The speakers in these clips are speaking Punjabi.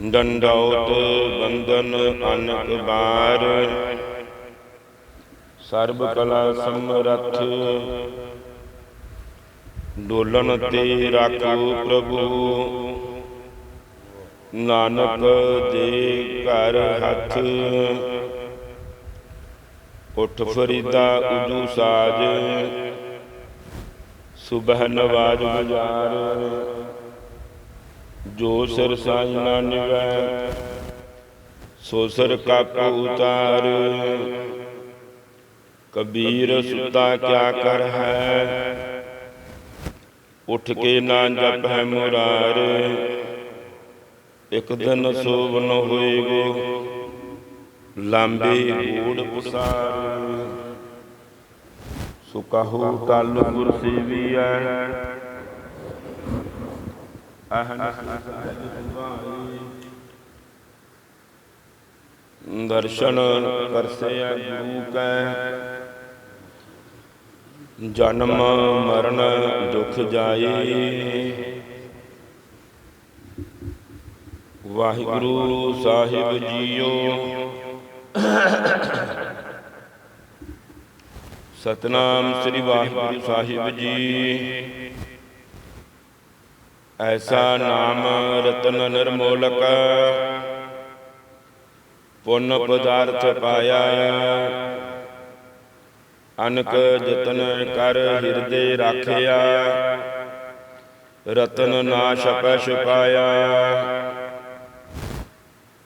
ਡੰਡੌਤ ਬੰਦਨ ਅਨਕ ਬਾਰ। ਸਰਬ ਕਲਾ ਸਮਰੱਥ। ਡੋਲਨ ਤੇ ਰਾਖੋ ਪ੍ਰਭੂ। ਨਾਨਕ ਦੇ ਘਰ ਹੱਥ। ਉਠ ਫਰੀਦਾ ਉਜੂ ਸਾਜ। ਸੁਬਹ ਨਵਾਜ ਗੁਜ਼ਾਰ ਜੋ ਸਿਰ ਸਾਜ ਨਾ ਨਿਵੈ, ਸੋ ਸਿਰ ਕਾਕੂ ਉਤਾਰ। ਕਬੀਰ ਸੁਤਾ ਕਿਆ ਕਰ ਹੈ? ਉਠ ਕੇ ਨਾ ਜਪ ਹੈ ਮੁਰਾਰ। ਇੱਕ ਦਿਨ ਸੋਵਨ ਹੋਏਗੋ ਲਾਂਬੇ ਗੂੜ ਪੁਸਾਰ। ਸੋ ਕਹੋ ਤਲ ਗੁਰ ਸੇਵੀਐ। ਅਹਨ ਦਰਸ਼ਨ ਕਰਸਿਆ ਗੁਰੂ ਕੈ ਜਨਮ ਮਰਨ ਦੁਖ ਜਾਏ। ਵਾਹਿਗੁਰੂ ਸਾਹਿਬ ਜੀਓ। ਸਤਨਾਮ ਸ੍ਰੀ ਵਾਹਿਗੁਰੂ ਸਾਹਿਬ ਜੀ। ਐਸਾ ਨਾਮ ਰਤਨ ਨਿਰਮੋਲਕ, ਪੁੰਨ ਪਦਾਰਥ ਪਾਇਆ। ਅਨਕ ਜਤਨ ਕਰ ਹਿਰਦੇ ਰਾਖਿਆ। ਰਤਨ ਨਾ ਛਪੈ ਛੁਪਾਇਆ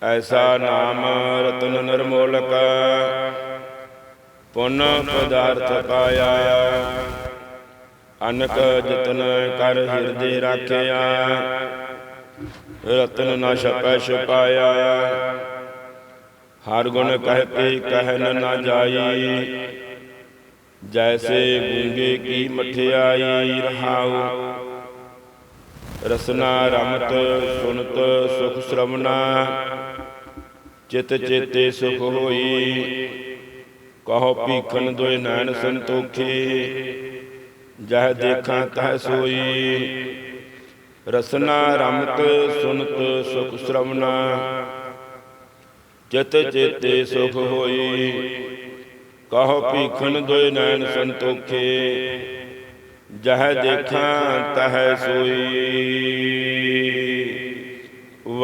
ਐਸਾ ਨਾਮ ਰਤਨ ਨਿਰਮੋਲਕ ਪੁੰਨ ਪਦਾਰਥ ਪਾਇਆ। ਅਨਕ ਜਤਨ ਕਰ ਹਿਰਦੇ ਰਾਖਿਆ। ਰਤਨ ਨਾ ਛਪੈ ਛੁਪਾਇਆ। ਹਰ ਗੁਣ ਕਹਿ ਕਹਿਨ ਨਾ ਜਾਈ। ਜੈਸੇ ਗੂੰਗੇ ਕੀ ਮਠਿਆਈ ਰਹਾਉ। ਰਸਨਾ ਰਮਤ ਸੁਨਤ ਸੁਖ ਸ਼ਰਵਨਾ ਚਿਤ ਚੇਤੇ ਸੁਖ ਹੋਈ। ਕਹੋ ਭੀਖਨ ਦੋਇ ਨੈਣ ਸੰਤੋਖੇ, ਜਹ ਦੇਖਾਂ ਤਹ ਸੋਈ। ਰਸਨਾ ਰਮਤ ਸੁਨਤ ਸੁਖ ਸ਼ਰਵਨਾ, ਚਿਤ ਚੇਤੇ ਸੁਖ ਹੋਈ। ਕਹੋ ਭੀਖਨ ਦੋਇ ਨੈਣ ਸੰਤੋਖੇ, ਜਹ ਦੇਖਾਂ ਤਹ ਸੋਈ।